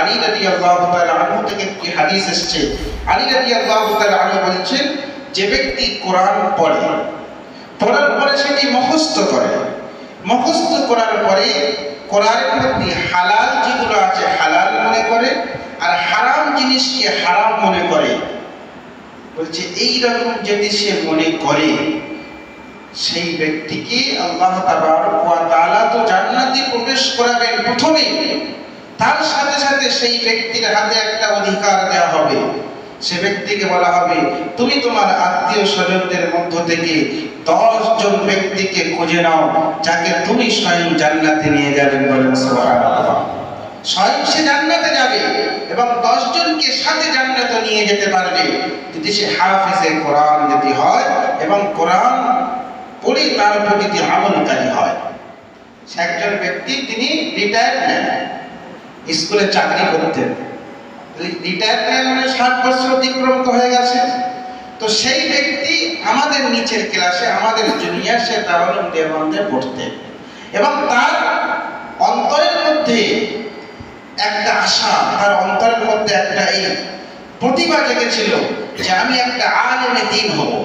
আলী রাদিয়াল্লাহু তাআলা আনহু থেকে হাদিস আলী রাদিয়াল্লাহু তাআলা আনহু যে ব্যক্তি কোরআন পড়ে, পড়ার পরে সেটি মুখস্থ করে? মুখস্থ করার পরে কোরআনের মধ্যে হালাল যেগুলো আছে হালাল মনে করে আর হারাম জিনিসকে হারাম মনে করে। বলছে এই রকম যদি সে মনে করে, সেই ব্যক্তিকে আল্লাহ তাআলা তো জান্নাতে প্রবেশ করাবেন প্রথমেই। তার সাথে সাথে সেই ব্যক্তির হাতে একটা অধিকার দেওয়া হবে। সে ব্যক্তিকে বলা হবে, তুমি তোমার আত্মীয় স্বজনদের মধ্য থেকে দশ জন ব্যক্তিকে খুঁজে নাও, যাকে তুমি স্বয়ং জান্নাতে নিয়ে বলেন স্বয়ং সে জান্নাতে যাবে এবং দশ জনকে সাথে জান্নাতে নিয়ে যেতে পারবে। যদি সে হাফেজে কোরআন যদি হয় এবং কোরআন পড়ে তার যদি আমলকারী হয়, সে একজন ব্যক্তি তিনি রিটায়ার নেন স্কুলে চাকরি করতেন। রিটায়ার নেন মানে ষাট বছর অতিক্রান্ত হয়ে গেছে। তো সেই ব্যক্তি আমাদের নিচের ক্লাসে আমাদের জুনিয়র সে তাহলে দেওয়ান্তে পড়তেন। এবং তার অন্তরের মধ্যে একটা আশা, তার অন্তরের মধ্যে একটা এই প্রতিভা জেগেছিল যে আমি একটা আলেমে দিন হব।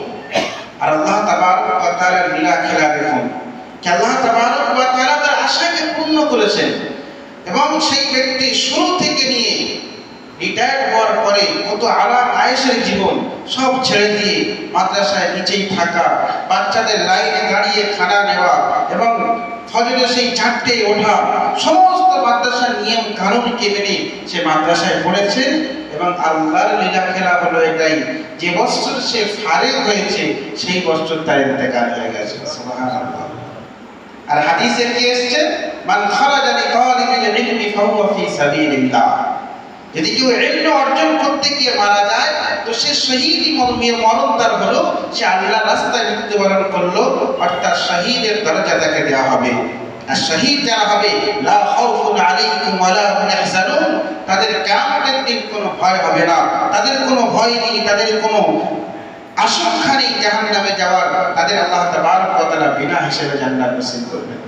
আর আল্লাহ তাবারক ওয়া লীলা খেলা দেখুন আল্লাহ তাবারক ওয়া তার আশাকে পূর্ণ করেছেন। এবং সেই ব্যক্তি শুরু থেকে নিয়ে রিটায়ার হওয়ার পরে কত আরাম আয়েসের জীবন সব ছেড়ে দিয়ে মাদ্রাসায় নিচেই থাকা, বাচ্চাদের লাইনে দাঁড়িয়ে খানা নেওয়া এবং ফজরে সেই চারটে ওঠা, সমস্ত মাদ্রাসার নিয়ম কানুনকে মেনে সে মাদ্রাসায় পড়েছেন এবং আল্লাহর লীলা খেলা হলো এটাই। যে বছর সে ফারেক হয়েছে, সেই বছর তার ইন্তেকাল হয়ে গেছে। আর হাদিসে কি যদি কেউ ইলম অর্জন করতে গিয়ে মারা যায়, তো সে শহীদই মরণ তার হলো, সে আল্লাহ রাস্তায় মৃত্যুবরণ করল অর্থাৎ শহীদের দরজা তাকে দেওয়া হবে। আর শহীদ যারা হবে, লা খাউফুন আলাইকুম ওয়ালা হুম ইয়াহজানুন তাদের কিয়ামতের দিন কোনো ভয় হবে না। তাদের কোনো ভয় নেই, তাদের কোনো আশঙ্কা নেই জাহান্নামে যাওয়ার। তাদের আল্লাহ তাবারক ওয়া তাআলা বিনা হিসেবে জান্নাত নসিব করবেন।